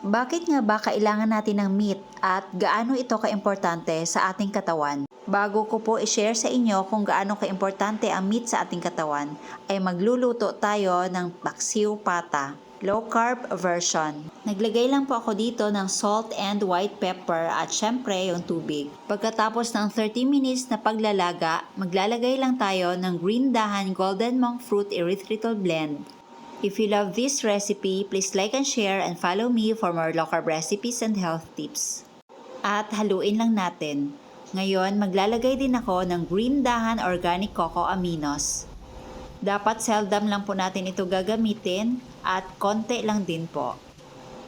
Bakit nga ba kailangan natin ng meat at gaano ito kaimportante sa ating katawan? Bago ko po i-share sa inyo kung gaano kaimportante ang meat sa ating katawan, ay magluluto tayo ng paksiw pata, low carb version. Naglagay lang po ako dito ng salt and white pepper at syempre yung tubig. Pagkatapos ng 30 minutes na paglalaga, maglalagay lang tayo ng green dahan golden monk fruit erythritol blend. If you love this recipe, please like and share and follow me for more low carb recipes and health tips. At haluin lang natin. Ngayon, maglalagay din ako ng green dahan organic cocoa aminos. Dapat seldom lang po natin ito gagamitin at konti lang din po.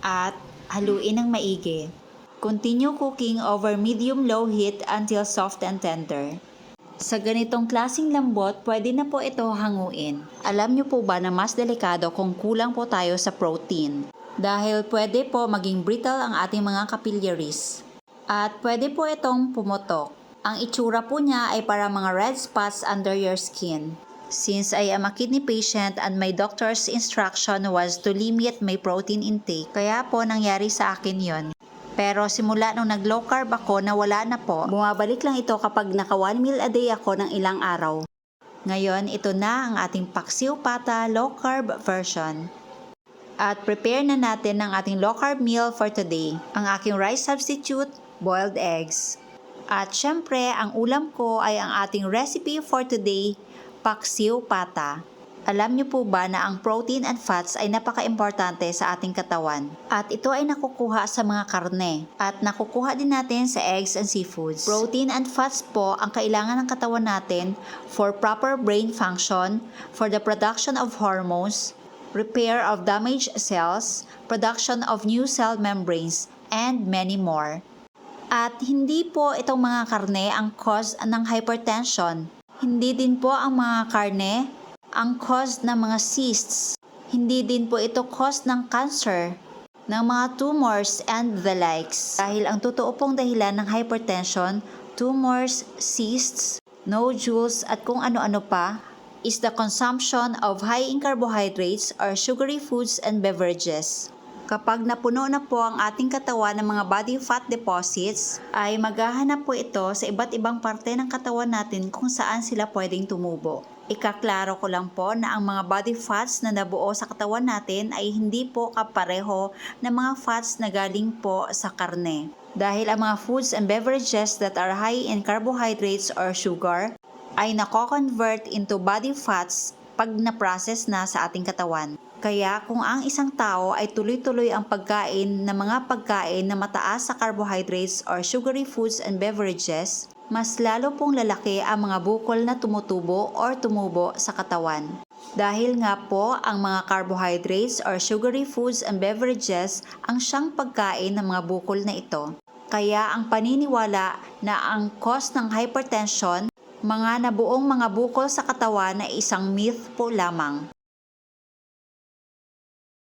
At haluin ng maigi. Continue cooking over medium-low heat until soft and tender. Sa ganitong klasing lambot, pwede na po ito hanguin. Alam niyo po ba na mas delikado kung kulang po tayo sa protein? Dahil pwede po maging brittle ang ating mga capillaries. At pwede po itong pumutok. Ang itsura po niya ay para mga red spots under your skin. Since I am a kidney patient and my doctor's instruction was to limit my protein intake, kaya po nangyari sa akin yon. Pero simula nung nag low carb ako na wala na po, bumabalik lang ito kapag naka one meal a day ako ng ilang araw. Ngayon, ito na ang ating paksiw pata low carb version. At prepare na natin ang ating low carb meal for today. Ang aking rice substitute, boiled eggs. At syempre, ang ulam ko ay ang ating recipe for today, paksiw pata. Alam niyo po ba na ang protein and fats ay napaka-importante sa ating katawan? At ito ay nakukuha sa mga karne. At nakukuha din natin sa eggs and seafoods. Protein and fats po ang kailangan ng katawan natin for proper brain function, for the production of hormones, repair of damaged cells, production of new cell membranes, and many more. At hindi po itong mga karne ang cause ng hypertension. Hindi din po ang mga karne ang cause ng mga cysts. Hindi din po ito cause ng cancer, ng mga tumors and the likes. Dahil ang totoo pong dahilan ng hypertension, tumors, cysts, nodules at kung ano-ano pa is the consumption of high in carbohydrates or sugary foods and beverages. Kapag napuno na po ang ating katawan ng mga body fat deposits, ay maghahanap po ito sa iba't ibang parte ng katawan natin kung saan sila pwedeng tumubo. Ikaklaro ko lang po na ang mga body fats na nabuo sa katawan natin ay hindi po kapareho ng mga fats na galing po sa karne. Dahil ang mga foods and beverages that are high in carbohydrates or sugar ay nako-convert into body fats pag na-process na sa ating katawan. Kaya kung ang isang tao ay tuloy-tuloy ang pagkain ng mga pagkain na mataas sa carbohydrates or sugary foods and beverages, mas lalo pong lalaki ang mga bukol na tumutubo or tumubo sa katawan. Dahil nga po ang mga carbohydrates or sugary foods and beverages ang siyang pagkain ng mga bukol na ito. Kaya ang paniniwala na ang cause ng hypertension, mga nabuong mga bukol sa katawan ay isang myth po lamang.